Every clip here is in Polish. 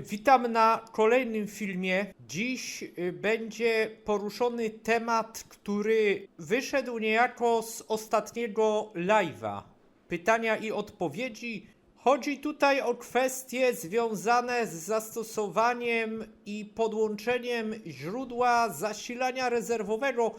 Witam na kolejnym filmie. Dziś y, będzie poruszony temat, który wyszedł niejako z ostatniego live'a. Pytania i odpowiedzi. Chodzi tutaj o kwestie związane z zastosowaniem i podłączeniem źródła zasilania rezerwowego.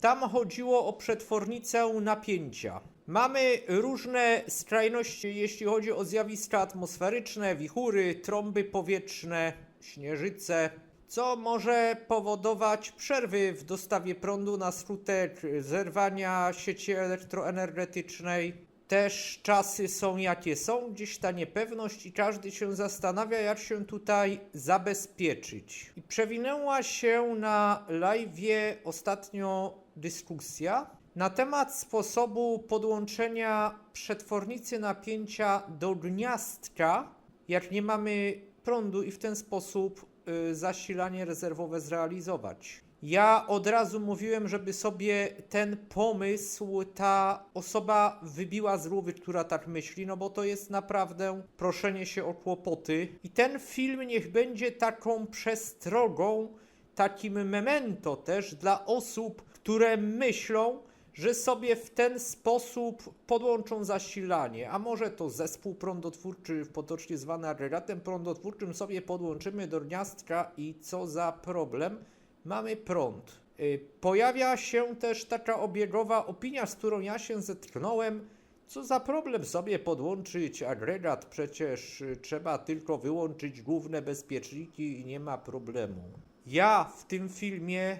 Tam chodziło o przetwornicę napięcia. Mamy różne skrajności, jeśli chodzi o zjawiska atmosferyczne, wichury, trąby powietrzne, śnieżyce, co może powodować przerwy w dostawie prądu na skutek zerwania sieci elektroenergetycznej. Też czasy są jakie są, gdzieś ta niepewność i każdy się zastanawia, jak się tutaj zabezpieczyć. I przewinęła się na live ostatnio dyskusja na temat sposobu podłączenia przetwornicy napięcia do gniazdka, jak nie mamy prądu i w ten sposób y, zasilanie rezerwowe zrealizować. Ja od razu mówiłem, żeby sobie ten pomysł ta osoba wybiła z głowy, która tak myśli, no bo to jest naprawdę proszenie się o kłopoty. I ten film niech będzie taką przestrogą, takim memento też dla osób, które myślą, że sobie w ten sposób podłączą zasilanie, a może to zespół prądotwórczy, potocznie zwany agregatem prądotwórczym, sobie podłączymy do gniazdka i co za problem, mamy prąd. Y, Pojawia się też taka obiegowa opinia, z którą ja się zetknąłem, co za problem sobie podłączyć agregat, przecież y, trzeba tylko wyłączyć główne bezpieczniki i nie ma problemu. Ja w tym filmie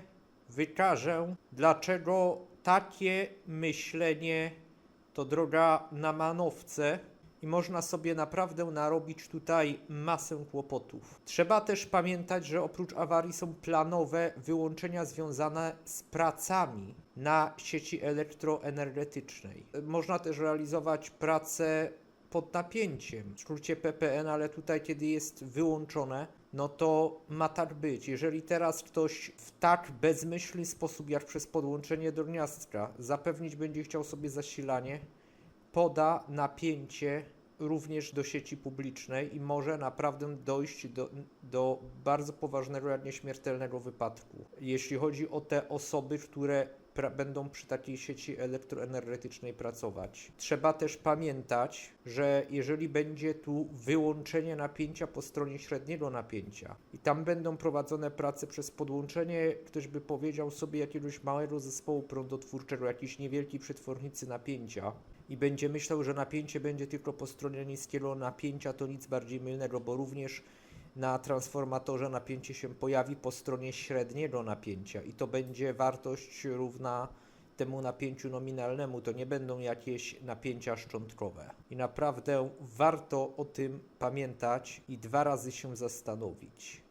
wykażę, dlaczego takie myślenie to droga na manowce i można sobie naprawdę narobić tutaj masę kłopotów. Trzeba też pamiętać, że oprócz awarii są planowe wyłączenia związane z pracami na sieci elektroenergetycznej. Można też realizować pracę pod napięciem, w skrócie PPN, ale tutaj kiedy jest wyłączone, no to ma tak być. Jeżeli teraz ktoś w tak bezmyślny sposób, jak przez podłączenie do gniazdka, zapewnić będzie chciał sobie zasilanie, poda napięcie również do sieci publicznej i może naprawdę dojść do, do bardzo poważnego, jak nie śmiertelnego wypadku. Jeśli chodzi o te osoby, które będą przy takiej sieci elektroenergetycznej pracować. Trzeba też pamiętać, że jeżeli będzie tu wyłączenie napięcia po stronie średniego napięcia i tam będą prowadzone prace przez podłączenie, ktoś by powiedział sobie jakiegoś małego zespołu prądotwórczego, jakiejś niewielkiej przetwornicy napięcia, i będzie myślał, że napięcie będzie tylko po stronie niskiego napięcia, to nic bardziej mylnego, bo również na transformatorze napięcie się pojawi po stronie średniego napięcia i to będzie wartość równa temu napięciu nominalnemu, to nie będą jakieś napięcia szczątkowe. I naprawdę warto o tym pamiętać i dwa razy się zastanowić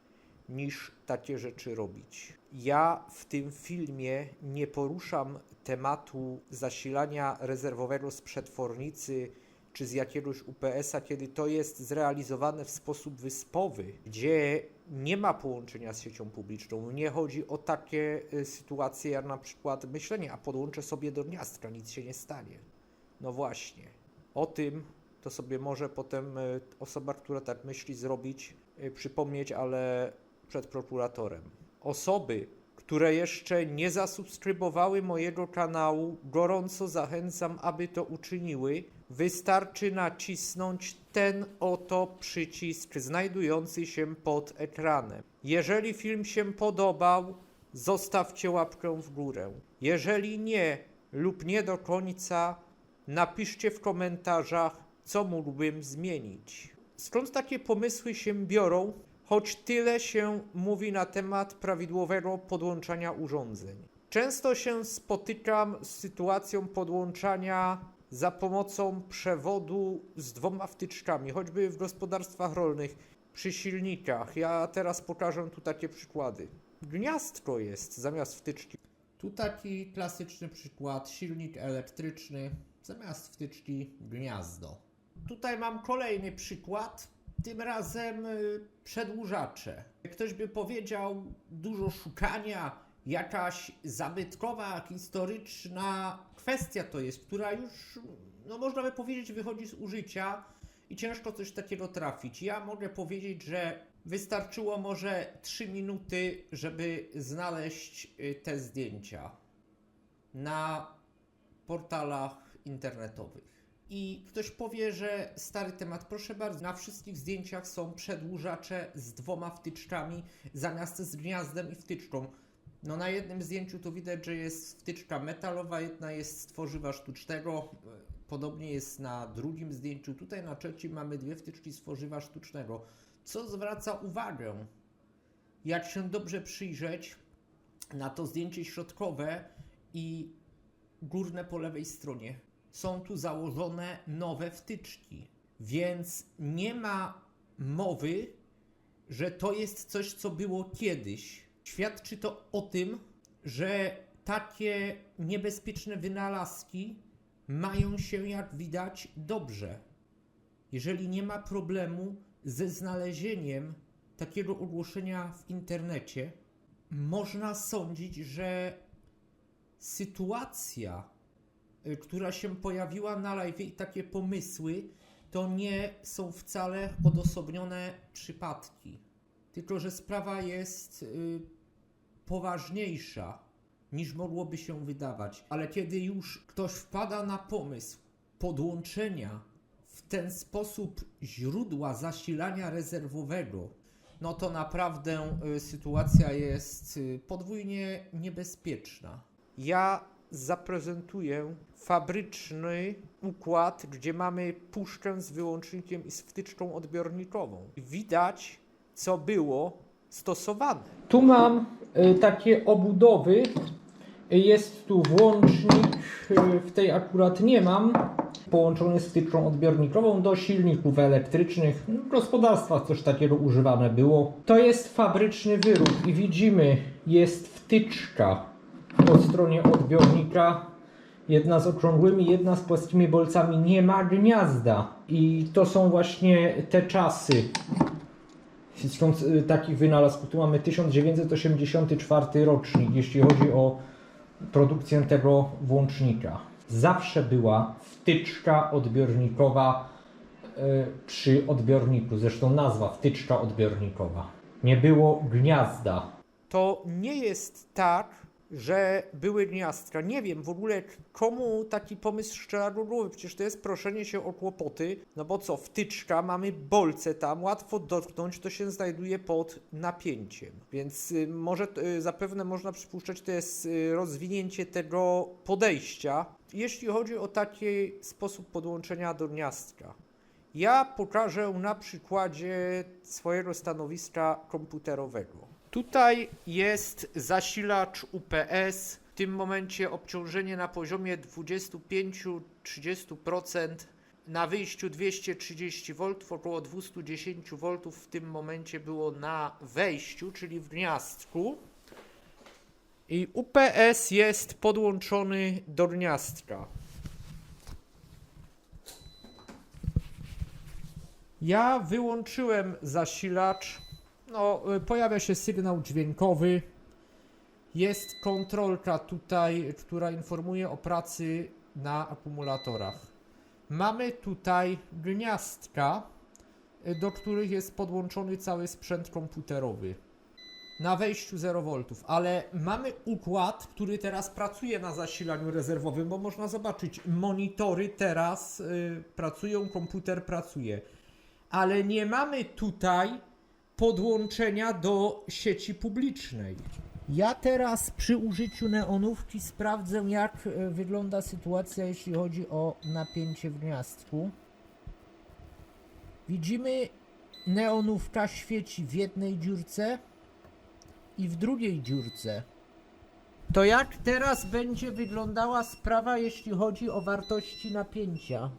niż takie rzeczy robić. Ja w tym filmie nie poruszam tematu zasilania rezerwowego z przetwornicy czy z jakiegoś UPS-a, kiedy to jest zrealizowane w sposób wyspowy, gdzie nie ma połączenia z siecią publiczną. Nie chodzi o takie y, sytuacje jak na przykład myślenie, a podłączę sobie do gniazdka, nic się nie stanie. No właśnie. O tym to sobie może potem y, osoba, która tak myśli, zrobić, y, przypomnieć, ale przed prokuratorem. Osoby, które jeszcze nie zasubskrybowały mojego kanału, gorąco zachęcam, aby to uczyniły. Wystarczy nacisnąć ten oto przycisk znajdujący się pod ekranem. Jeżeli film się podobał, zostawcie łapkę w górę. Jeżeli nie lub nie do końca, napiszcie w komentarzach, co mógłbym zmienić. Skąd takie pomysły się biorą, choć tyle się mówi na temat prawidłowego podłączania urządzeń? Często się spotykam z sytuacją podłączania za pomocą przewodu z dwoma wtyczkami, choćby w gospodarstwach rolnych, przy silnikach. Ja teraz pokażę tu takie przykłady. Gniazdko jest zamiast wtyczki. Tu taki klasyczny przykład, silnik elektryczny, zamiast wtyczki gniazdo. Tutaj mam kolejny przykład, tym razem y, przedłużacze. Ktoś by powiedział, dużo szukania, jakaś zabytkowa, historyczna kwestia to jest, która już, no można by powiedzieć, wychodzi z użycia i ciężko coś takiego trafić. Ja mogę powiedzieć, że Wystarczyło może 3 minuty, żeby znaleźć y, te zdjęcia na portalach internetowych. I ktoś powie, że stary temat, proszę bardzo, na wszystkich zdjęciach są przedłużacze z dwoma wtyczkami zamiast z gniazdem i wtyczką. No na jednym zdjęciu to widać, że jest wtyczka metalowa, jedna jest z tworzywa sztucznego. Podobnie jest na drugim zdjęciu. Tutaj na trzecim mamy dwie wtyczki z tworzywa sztucznego. Co zwraca uwagę, jak się dobrze przyjrzeć na to zdjęcie środkowe i górne po lewej stronie. Są tu założone nowe wtyczki, więc nie ma mowy, że to jest coś, co było kiedyś. Świadczy to o tym, że takie niebezpieczne wynalazki mają się, jak widać, dobrze. Jeżeli nie ma problemu ze znalezieniem takiego ogłoszenia w internecie, można sądzić, że sytuacja, y, która się pojawiła na live i takie pomysły, to nie są wcale odosobnione przypadki. Tylko, że sprawa jest y, poważniejsza niż mogłoby się wydawać. Ale kiedy już ktoś wpada na pomysł podłączenia w ten sposób źródła zasilania rezerwowego, no to naprawdę y, sytuacja jest y, podwójnie niebezpieczna. Ja zaprezentuję fabryczny układ, gdzie mamy puszkę z wyłącznikiem i z wtyczką odbiornikową. Widać, co było stosowane. Tu mam y, takie obudowy. Jest tu włącznik, y, w tej akurat nie mam, połączony z wtyczką odbiornikową do silników elektrycznych. W gospodarstwach coś takiego używane było. To jest fabryczny wyrób i widzimy, jest wtyczka po stronie odbiornika. Jedna z okrągłymi, jedna z płaskimi bolcami. Nie ma gniazda. I to są właśnie te czasy. Stąd y, takich wynalazków. Tu mamy 1984 rocznik, jeśli chodzi o produkcję tego włącznika. Zawsze była wtyczka odbiornikowa y, przy odbiorniku. Zresztą nazwa wtyczka odbiornikowa. Nie było gniazda. To nie jest tak, że były gniazdka. Nie wiem w ogóle komu taki pomysł strzela do głowy. Przecież to jest proszenie się o kłopoty. No bo co, wtyczka, mamy bolce tam, łatwo dotknąć, to się znajduje pod napięciem. Więc y, może y, zapewne można przypuszczać, to jest y, rozwinięcie tego podejścia. Jeśli chodzi o taki sposób podłączenia do gniazdka. Ja pokażę na przykładzie swojego stanowiska komputerowego. Tutaj jest zasilacz UPS. W tym momencie obciążenie na poziomie 25-30%. Na wyjściu 230 V, około 210 V w tym momencie było na wejściu, czyli w gniazdku. I UPS jest podłączony do gniazdka. Ja wyłączyłem zasilacz. No, y, pojawia się sygnał dźwiękowy. Jest kontrolka tutaj, która informuje o pracy na akumulatorach. Mamy tutaj gniazdka, y, do których jest podłączony cały sprzęt komputerowy. Na wejściu 0 V, ale mamy układ, który teraz pracuje na zasilaniu rezerwowym, bo można zobaczyć, monitory teraz y, pracują, komputer pracuje. Ale nie mamy tutaj podłączenia do sieci publicznej. Ja teraz przy użyciu neonówki sprawdzę, jak e, wygląda sytuacja, jeśli chodzi o napięcie w gniazdku. Widzimy, neonówka świeci w jednej dziurce i w drugiej dziurce. To jak teraz będzie wyglądała sprawa, jeśli chodzi o wartości napięcia?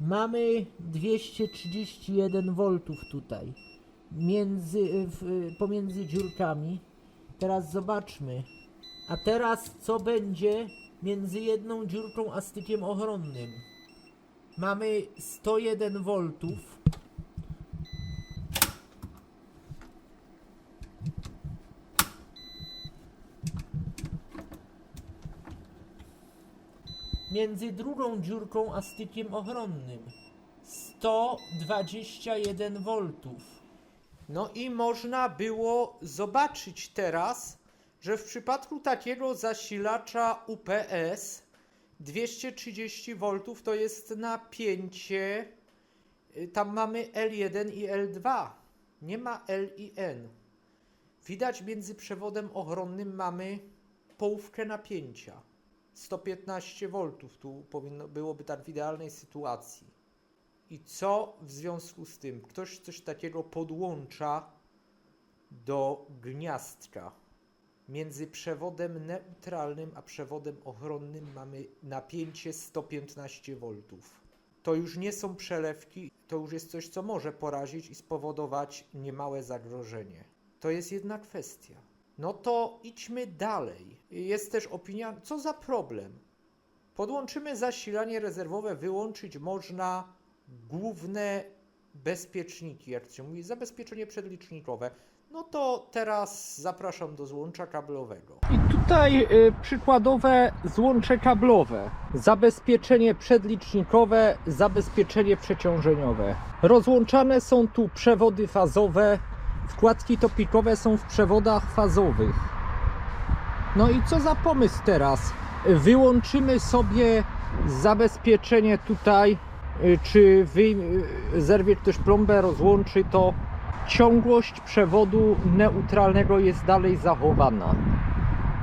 Mamy 231 V tutaj między, w, pomiędzy dziurkami. Teraz zobaczmy. A teraz co będzie między jedną dziurką a stykiem ochronnym? Mamy 101 V. między drugą dziurką a stykiem ochronnym. 121 V. No i można było zobaczyć teraz, że w przypadku takiego zasilacza UPS 230 V to jest napięcie, y, tam mamy L1 i L2, nie ma L i N. Widać między przewodem ochronnym mamy połówkę napięcia. 115 V tu powinno byłoby tak w idealnej sytuacji. I co w związku z tym? Ktoś coś takiego podłącza do gniazdka. Między przewodem neutralnym a przewodem ochronnym mamy napięcie 115 V. To już nie są przelewki, to już jest coś, co może porazić i spowodować niemałe zagrożenie. To jest jedna kwestia. No to idźmy dalej. Jest też opinia, co za problem. Podłączymy zasilanie rezerwowe, wyłączyć można główne bezpieczniki, jak się mówi, zabezpieczenie przedlicznikowe. No to teraz zapraszam do złącza kablowego. I tutaj y, przykładowe złącze kablowe. Zabezpieczenie przedlicznikowe, zabezpieczenie przeciążeniowe. Rozłączane są tu przewody fazowe. Wkładki topikowe są w przewodach fazowych. No i co za pomysł teraz? Wyłączymy sobie zabezpieczenie tutaj, czy wyjm- y, zerwie ktoś plombę, rozłączy to. Ciągłość przewodu neutralnego jest dalej zachowana.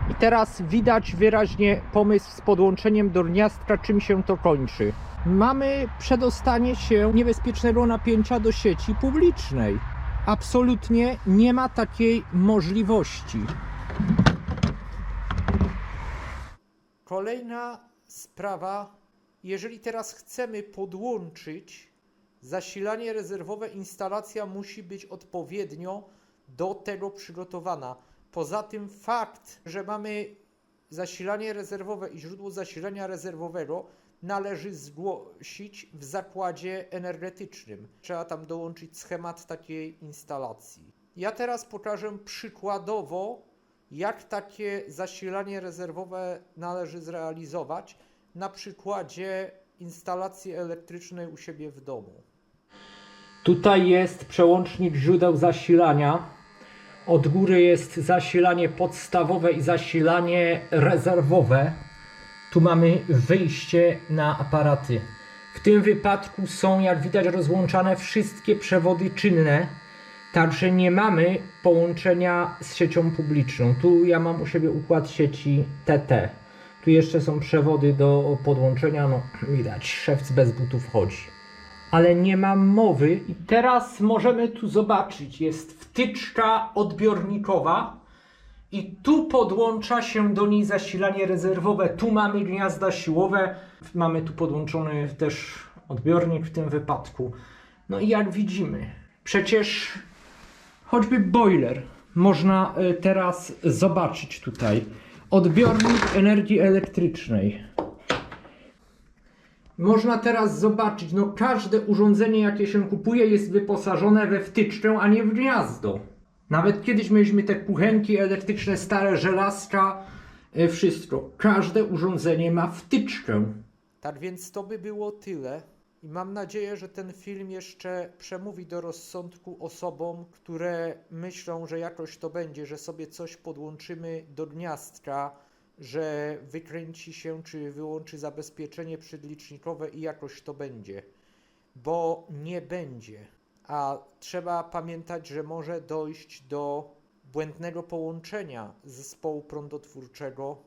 I teraz widać wyraźnie pomysł z podłączeniem do gniazdka, czym się to kończy. Mamy przedostanie się niebezpiecznego napięcia do sieci publicznej. Absolutnie nie ma takiej możliwości. Kolejna sprawa, jeżeli teraz chcemy podłączyć zasilanie rezerwowe, instalacja musi być odpowiednio do tego przygotowana. Poza tym fakt, że mamy zasilanie rezerwowe i źródło zasilania rezerwowego należy zgłosić w zakładzie energetycznym. Trzeba tam dołączyć schemat takiej instalacji. Ja teraz pokażę przykładowo, jak takie zasilanie rezerwowe należy zrealizować na przykładzie instalacji elektrycznej u siebie w domu. Tutaj jest przełącznik źródeł zasilania. Od góry jest zasilanie podstawowe i zasilanie rezerwowe. Tu mamy wyjście na aparaty. W tym wypadku są, jak widać, rozłączane wszystkie przewody czynne, także nie mamy połączenia z siecią publiczną. Tu ja mam u siebie układ sieci TT. Tu jeszcze są przewody do podłączenia, no widać, szewc bez butów chodzi. Ale nie mam mowy i teraz możemy tu zobaczyć, jest wtyczka odbiornikowa, i tu podłącza się do niej zasilanie rezerwowe. Tu mamy gniazda siłowe, mamy tu podłączony też odbiornik w tym wypadku. No i jak widzimy, przecież choćby boiler można y, teraz zobaczyć tutaj. Odbiornik energii elektrycznej. Można teraz zobaczyć, no każde urządzenie jakie się kupuje jest wyposażone we wtyczkę, a nie w gniazdo. Nawet kiedyś mieliśmy te kuchenki elektryczne, stare żelazka, e, wszystko. Każde urządzenie ma wtyczkę. Tak więc to by było tyle. I mam nadzieję, że ten film jeszcze przemówi do rozsądku osobom, które myślą, że jakoś to będzie, że sobie coś podłączymy do gniazdka, że wykręci się czy wyłączy zabezpieczenie przedlicznikowe i jakoś to będzie. Bo nie będzie a trzeba pamiętać, że może dojść do błędnego połączenia zespołu prądotwórczego,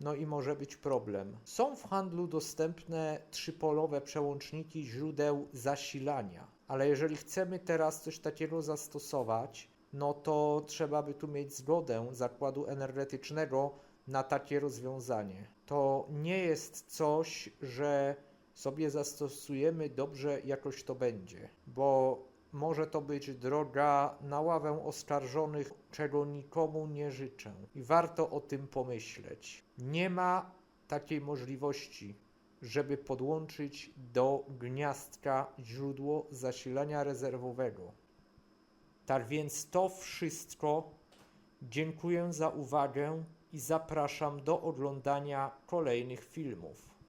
no i może być problem. Są w handlu dostępne trzypolowe przełączniki źródeł zasilania, ale jeżeli chcemy teraz coś takiego zastosować, no to trzeba by tu mieć zgodę zakładu energetycznego na takie rozwiązanie. To nie jest coś, że sobie zastosujemy dobrze, jakoś to będzie, bo może to być droga na ławę oskarżonych, czego nikomu nie życzę. I warto o tym pomyśleć. Nie ma takiej możliwości, żeby podłączyć do gniazdka źródło zasilania rezerwowego. Tak więc to wszystko. Dziękuję za uwagę i zapraszam do oglądania kolejnych filmów.